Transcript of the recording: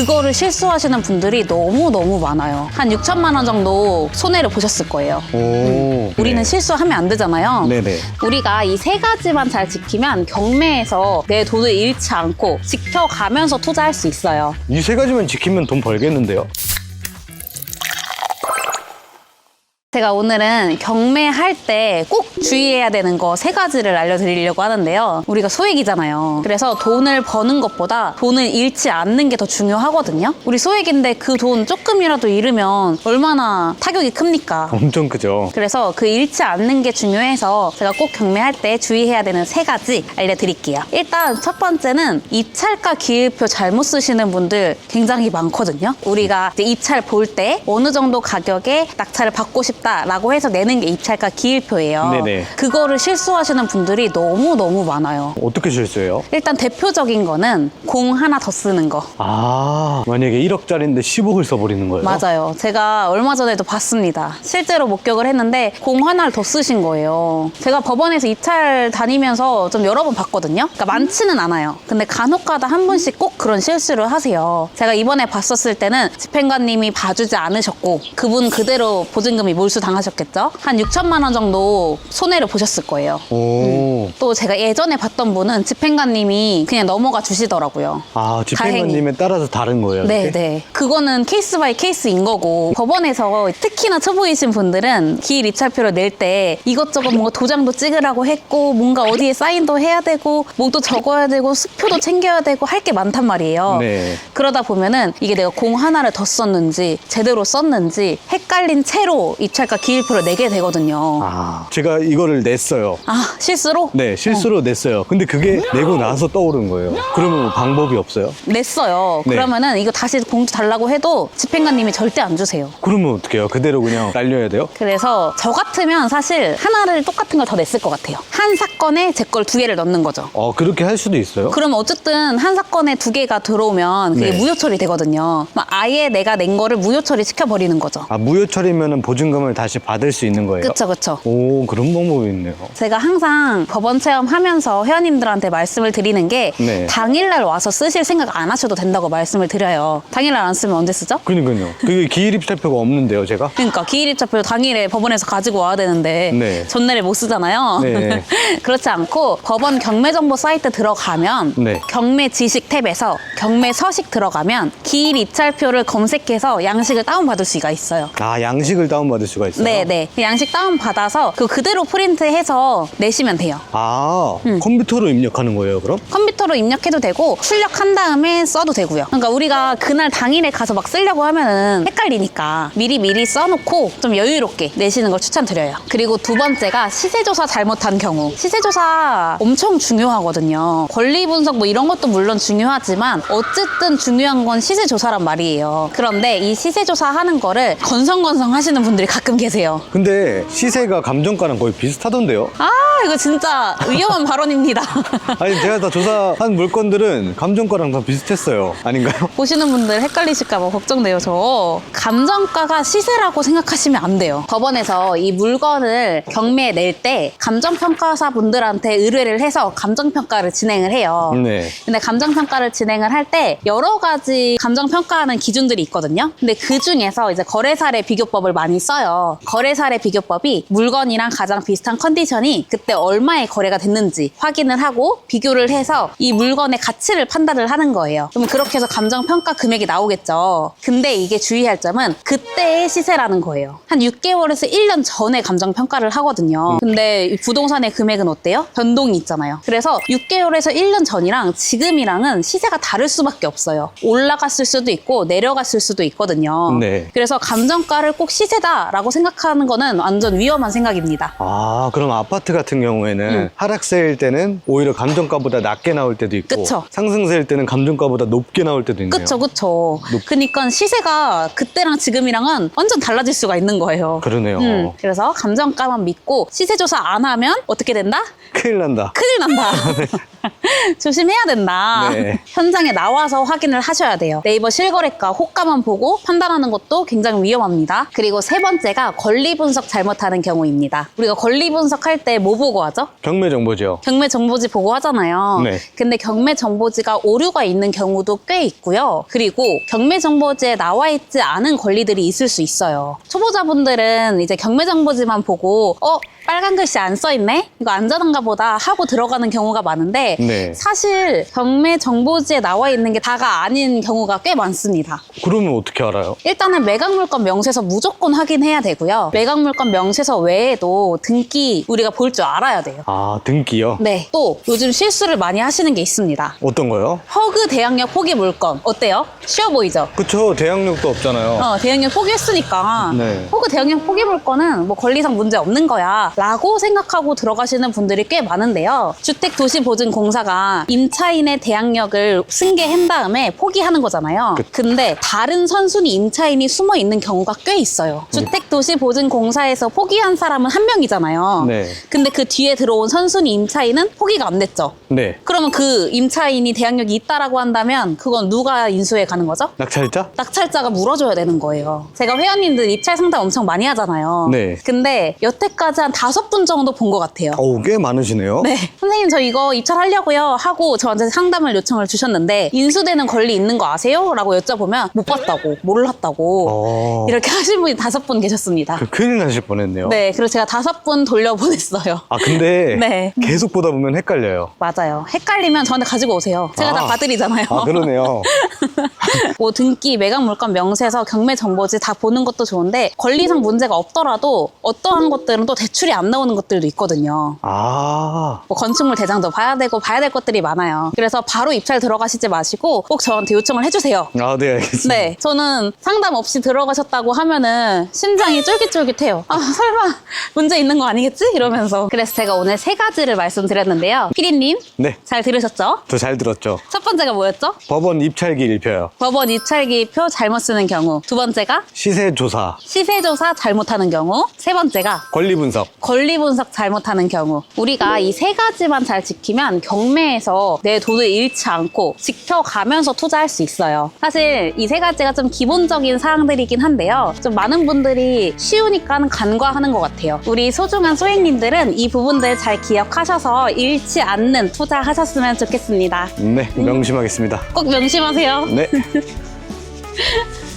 그거를 실수하시는 분들이 너무너무 많아요. 한 6천만 원 정도 손해를 보셨을 거예요. 오. 우리는 네. 실수하면 안 되잖아요. 네네. 우리가 이 세 가지만 잘 지키면 경매에서 내 돈을 잃지 않고 지켜가면서 투자할 수 있어요. 이 세 가지만 지키면 돈 벌겠는데요? 제가 오늘은 경매할 때 꼭 주의해야 되는 거 세 가지를 알려드리려고 하는데요. 우리가 소액이잖아요. 그래서 돈을 버는 것보다 돈을 잃지 않는 게 더 중요하거든요. 우리 소액인데 그 돈 조금이라도 잃으면 얼마나 타격이 큽니까? 엄청 크죠. 그래서 그 잃지 않는 게 중요해서 제가 꼭 경매할 때 주의해야 되는 세 가지 알려드릴게요. 일단 첫 번째는 입찰가 기일표 잘못 쓰시는 분들 굉장히 많거든요. 우리가 이제 입찰 볼 때 어느 정도 가격에 낙찰을 받고 싶 다라고 해서 내는 게 입찰가 기일표예요. 네네. 그거를 실수하시는 분들이 너무 너무 많아요. 어떻게 실수해요? 일단 대표적인 거는 공 하나 더 쓰는 거. 아, 만약에 1억짜리인데 10억을 써버리는 거예요? 맞아요. 제가 얼마 전에도 봤습니다. 실제로 목격을 했는데 공 하나를 더 쓰신 거예요. 제가 법원에서 입찰 다니면서 좀 여러 번 봤거든요. 그러니까 많지는 않아요. 근데 간혹가다 한 분씩 꼭 그런 실수를 하세요. 제가 이번에 봤었을 때는 집행관님이 봐주지 않으셨고 그분 그대로 보증금이 몰수 당하셨겠죠. 한 6천만 원 정도 손해를 보셨을 거예요. 오. 또 제가 예전에 봤던 분은 집행관님이 그냥 넘어가 주시더라고요. 아. 집행관님에 따라서 다른 거예요? 네? 네. 그거는 케이스 바이 케이스인 거고 법원에서 특히나 초보이신 분들은 기일 입찰표를 낼 때 이것저것 뭔가 도장도 찍으라고 했고 뭔가 어디에 사인도 해야 되고 뭐도 적어야 되고 수표도 챙겨야 되고 할 게 많단 말이에요. 네. 그러다 보면은 이게 내가 공 하나를 더 썼는지 제대로 썼는지 헷갈린 채로 입찰 가 기일표를 내게 되거든요. 아, 제가 이거를 냈어요. 아, 실수로? 네, 실수로 냈어요. 근데 그게 내고 나서 떠오른 거예요. 그러면 뭐 방법이 없어요? 냈어요. 네. 그러면은 이거 다시 공지 달라고 해도 집행관님이 절대 안 주세요. 그러면 어떡해요? 그대로 그냥 날려야 돼요? 그래서 저 같으면 사실 하나를 똑같은 걸 더 냈을 것 같아요. 한 사건에 제 걸 두 개를 넣는 거죠. 어, 그렇게 할 수도 있어요? 그러면 어쨌든 한 사건에 두 개가 들어오면 그게 네. 무효 처리 되거든요. 막 아예 내가 낸 거를 무효 처리 시켜버리는 거죠. 아, 무효 처리면 보증금을 다시 받을 수 있는 거예요? 그쵸, 그쵸. 오, 그런 방법이 있네요. 제가 항상 법원 체험하면서 회원님들한테 말씀을 드리는 게 네. 당일날 와서 쓰실 생각 안 하셔도 된다고 말씀을 드려요. 당일날 안 쓰면 언제 쓰죠? 그러니까요. 그게 기일입찰표가 없는데요, 제가? 그러니까 기일입찰표 당일에 법원에서 가지고 와야 되는데 네. 전날에 못 쓰잖아요. 네. 그렇지 않고 법원 경매 정보 사이트 들어가면 네. 경매 지식 탭에서 경매 서식 들어가면 기일 입찰표를 검색해서 양식을 다운받을 수가 있어요. 아, 양식을 다운받을 수가 있어요? 네 네. 그 양식 다운 받아서 그 그대로 프린트해서 내시면 돼요. 아, 음. 컴퓨터로 입력하는 거예요, 그럼? 컴퓨터로 입력해도 되고 출력한 다음에 써도 되고요. 그러니까 우리가 그날 당일에 가서 막 쓰려고 하면은 헷갈리니까 미리 미리 써놓고 좀 여유롭게 내시는 걸 추천드려요. 그리고 두 번째가 시세조사 잘못한 경우. 시세조사 엄청 중요하거든요. 권리 분석 뭐 이런 것도 물론 중요하지만 어쨌든 중요한 건 시세조사란 말이에요. 그런데 이 시세조사 하는 거를 건성건성 하시는 분들이 가끔 계세요. 근데 시세가 감정가랑 거의 비슷하던데요? 아 이거 진짜 위험한 발언입니다. 아니, 제가 다 조사한 물건들은 감정가랑 다 비슷했어요. 아닌가요? 보시는 분들 헷갈리실까봐 걱정돼요, 저. 감정가가 시세라고 생각하시면 안 돼요. 법원에서 이 물건을 경매에 낼 때 감정평가사 분들한테 의뢰를 해서 감정평가를 진행을 해요. 네. 근데 감정평가를 진행을 할 때 여러 가지 감정평가하는 기준들이 있거든요. 근데 그 중에서 이제 거래사례 비교법을 많이 써요. 거래사례 비교법이 물건이랑 가장 비슷한 컨디션이 그때 얼마에 거래가 됐는지 확인을 하고 비교를 해서 이 물건의 가치를 판단을 하는 거예요. 그럼 그렇게 해서 감정 평가 금액이 나오겠죠. 근데 이게 주의할 점은 그때의 시세라는 거예요. 한 6개월에서 1년 전에 감정 평가를 하거든요. 근데 이 부동산의 금액은 어때요? 변동이 있잖아요. 그래서 6개월에서 1년 전이랑 지금이랑은 시세가 다를 수밖에 없어요. 올라갔을 수도 있고 내려갔을 수도 있거든요. 네. 그래서 감정가를 꼭 시세다라고 생각하는 거는 완전 위험한 생각입니다. 아, 그럼 아파트 같은 경우에는 음. 하락세일 때는 오히려 감정가보다 낮게 나올 때도 있고 그쵸. 상승세일 때는 감정가보다 높게 나올 때도 있네요. 그쵸, 그쵸. 높- 그니까 시세가 그때랑 지금이랑은 완전 달라질 수가 있는 거예요. 그러네요. 음, 그래서 감정가만 믿고 시세 조사 안 하면 어떻게 된다? 큰일 난다. 큰일 난다. 조심해야 된다. 네. 현장에 나와서 확인을 하셔야 돼요. 네이버 실거래가 호가만 보고 판단하는 것도 굉장히 위험합니다. 그리고 세 번째가 권리 분석 잘못하는 경우입니다. 우리가 권리 분석할 때 뭐 보고 보고하죠? 경매 정보죠. 경매 정보지 보고하잖아요. 네. 근데 경매 정보지가 오류가 있는 경우도 꽤 있고요. 그리고 경매 정보지에 나와 있지 않은 권리들이 있을 수 있어요. 초보자분들은 이제 경매 정보지만 보고 어 빨간 글씨 안 써 있네? 이거 안전한가 보다 하고 들어가는 경우가 많은데 네. 사실 경매 정보지에 나와 있는 게 다가 아닌 경우가 꽤 많습니다. 그러면 어떻게 알아요? 일단은 매각 물건 명세서 무조건 확인해야 되고요. 매각 물건 명세서 외에도 등기 우리가 볼 줄 알아야 돼요. 아, 등기요? 네. 또 요즘 실수를 많이 하시는 게 있습니다. 어떤 거요? 허그 대항력 포기 물건 어때요? 쉬워 보이죠? 그쵸, 대항력도 없잖아요. 어, 대항력 포기했으니까 네. 허그 대항력 포기 물건은 뭐 권리상 문제 없는 거야 라고 생각하고 들어가시는 분들이 꽤 많은데요. 주택도시보증공사가 임차인의 대항력을 승계한 다음에 포기하는 거잖아요. 그- 근데 다른 선순위 임차인이 숨어 있는 경우가 꽤 있어요. 주택도시보증공사에서 포기한 사람은 한 명이잖아요. 네. 근데 그 뒤에 들어온 선순위 임차인은 포기가 안 됐죠. 네. 그러면 그 임차인이 대항력이 있다라고 한다면 그건 누가 인수해 가는 거죠? 낙찰자? 낙찰자가 물어줘야 되는 거예요. 제가 회원님들 입찰 상담 엄청 많이 하잖아요. 네. 근데 여태까지 한 다섯 분 정도 본 것 같아요. 어우, 꽤 많으시네요. 네. 선생님, 저 이거 입찰하려고요. 하고 저한테 상담을 요청을 주셨는데, 인수되는 권리 있는 거 아세요? 라고 여쭤보면, 못 봤다고, 몰랐다고. 어, 이렇게 하신 분이 다섯 분 계셨습니다. 그 큰일 나실 뻔했네요. 네. 그래서 제가 다섯 분 돌려보냈어요. 아, 근데 네. 계속 보다 보면 헷갈려요. 맞아요. 헷갈리면 저한테 가지고 오세요. 제가 다 아. 봐드리잖아요. 아, 그러네요. 뭐 등기, 매각 물건 명세서 경매 정보지 다 보는 것도 좋은데 권리상 문제가 없더라도 어떠한 것들은 또 대출 이 안 나오는 것들도 있거든요. 아, 뭐 건축물 대장도 봐야 되고 봐야 될 것들이 많아요. 그래서 바로 입찰 들어가시지 마시고 꼭 저한테 요청을 해주세요. 아, 네, 알겠습니다. 네, 저는 상담 없이 들어가셨다고 하면은 심장이 쫄깃쫄깃해요. 아, 설마 문제 있는 거 아니겠지? 이러면서. 그래서 제가 오늘 세 가지를 말씀드렸는데요. 피디님, 네, 잘 들으셨죠? 저 잘 들었죠. 첫 번째가 뭐였죠? 법원 입찰기 일표요. 법원 입찰기표 잘못 쓰는 경우. 두 번째가 시세 조사, 시세조사 잘못하는 경우. 세 번째가 권리 분석. 권리 분석 잘못하는 경우. 우리가 이 세 가지만 잘 지키면 경매에서 내 돈을 잃지 않고 지켜가면서 투자할 수 있어요. 사실 이 세 가지가 좀 기본적인 사항들이긴 한데요. 좀 많은 분들이 쉬우니까 간과하는 것 같아요. 우리 소중한 소행님들은 이 부분들 잘 기억하셔서 잃지 않는 투자하셨으면 좋겠습니다. 네, 명심하겠습니다. 꼭 명심하세요. 네.